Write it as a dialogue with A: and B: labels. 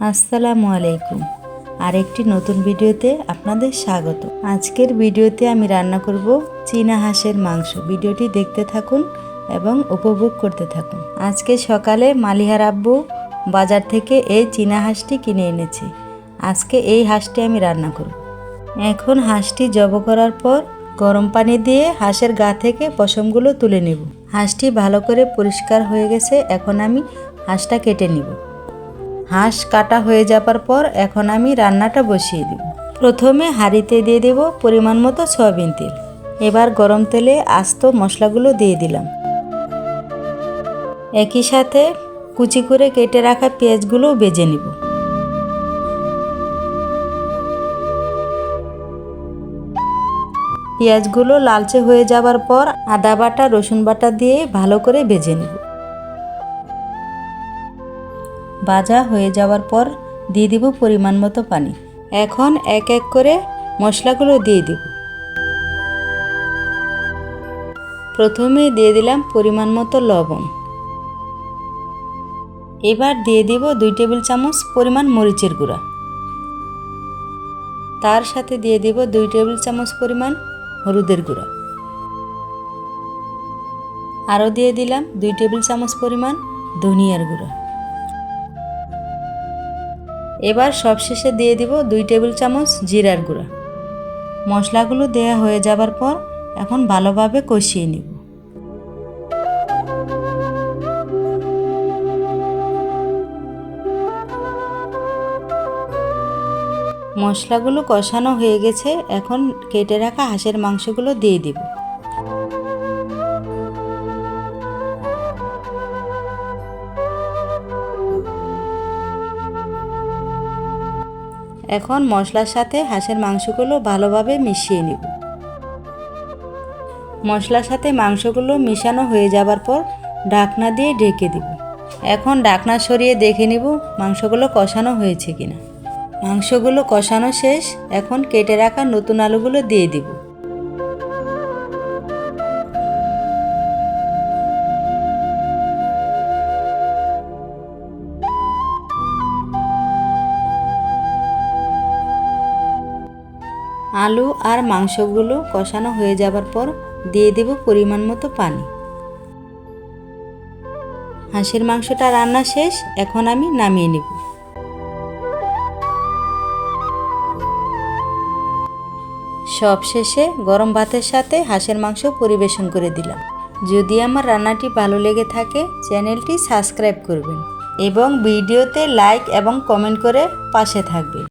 A: আসসালামু আলাইকুম। আরেকটি নতুন ভিডিওতে আপনাদের স্বাগত। আজকের ভিডিওতে আমি রান্না করব চীনা হাঁসের মাংস। ভিডিওটি দেখতে থাকুন এবং উপভোগ করতে থাকুন। আজকে সকালে মালিহার আব্বু বাজার থেকে এই চীনা হাঁসটি কিনে এনেছে। আজকে এই হাঁসটি আমি রান্না করব। এখন হাঁসটি জব করার পর গরম পানি দিয়ে হাঁসের গা থেকে পশমগুলো তুলে নেব। হাঁসটি ভালো করে পরিষ্কার হয়ে গেছে। এখন আমি হাঁসটা কেটে নিব। হাঁস কাটা হয়ে যাবার পর এখন আমি রান্নাটা বসিয়ে দেব। প্রথমে হাঁড়িতে দিয়ে দেব পরিমাণ মতো সয়াবিন তেল। এবার গরম তেলে আস্ত মশলাগুলো দিয়ে দিলাম। একই সাথে কুচি করে কেটে রাখা পেঁয়াজগুলোও বেজে নিব। পেঁয়াজগুলো লালচে হয়ে যাবার পর আদা বাটা, রসুন বাটা দিয়ে ভালো করে বেজে নেব। ভাজা হয়ে যাওয়ার পর দিয়ে দিব পরিমাণ মতো পানি। এখন এক এক করে মশলাগুলো দিয়ে দিব। প্রথমে দিয়ে দিলাম পরিমাণ মতো লবণ। এবার দিয়ে দিব দুই টেবিল চামচ পরিমাণ মরিচের গুঁড়া। তার সাথে দিয়ে দিব দুই টেবিল চামচ পরিমাণ হলুদের গুঁড়া। আরও দিয়ে দিলাম দুই টেবিল চামচ পরিমাণ ধনিয়ার গুঁড়া। এবার সবশেষে দিয়ে দিব দুই টেবিল চামচ জিরার গুঁড়া। মশলাগুলো দেয়া হয়ে যাবার পর এখন ভালোভাবে কষিয়ে নিব। মশলাগুলো কষানো হয়ে গেছে, এখন কেটে রাখা হাঁসের মাংসগুলো দিয়ে দিব। এখন মশলার সাথে হাঁসের মাংসগুলো ভালোভাবে মিশিয়ে নিব। মশলার সাথে মাংসগুলো মিশানো হয়ে যাবার পর ঢাকনা দিয়ে ঢেকে দিব। এখন ঢাকনা সরিয়ে দেখে নিব মাংসগুলো কষানো হয়েছে কিনা। মাংসগুলো কষানো শেষ, এখন কেটে রাখা নতুন আলুগুলো দিয়ে দিব। আলু আর মাংসগুলো কষানো হয়ে যাবার পর দিয়ে দেব পরিমাণ মতো পানি। হাঁসের মাংসটা রান্না শেষ, এখন আমি নামিয়ে নেব। সব শেষে গরম ভাতের সাথে হাঁসের মাংস পরিবেশন করে দিলাম। যদি আমার রান্নাটি ভালো লেগে থাকে, চ্যানেলটি সাবস্ক্রাইব করবেন এবং ভিডিওতে লাইক এবং কমেন্ট করে পাশে থাকবেন।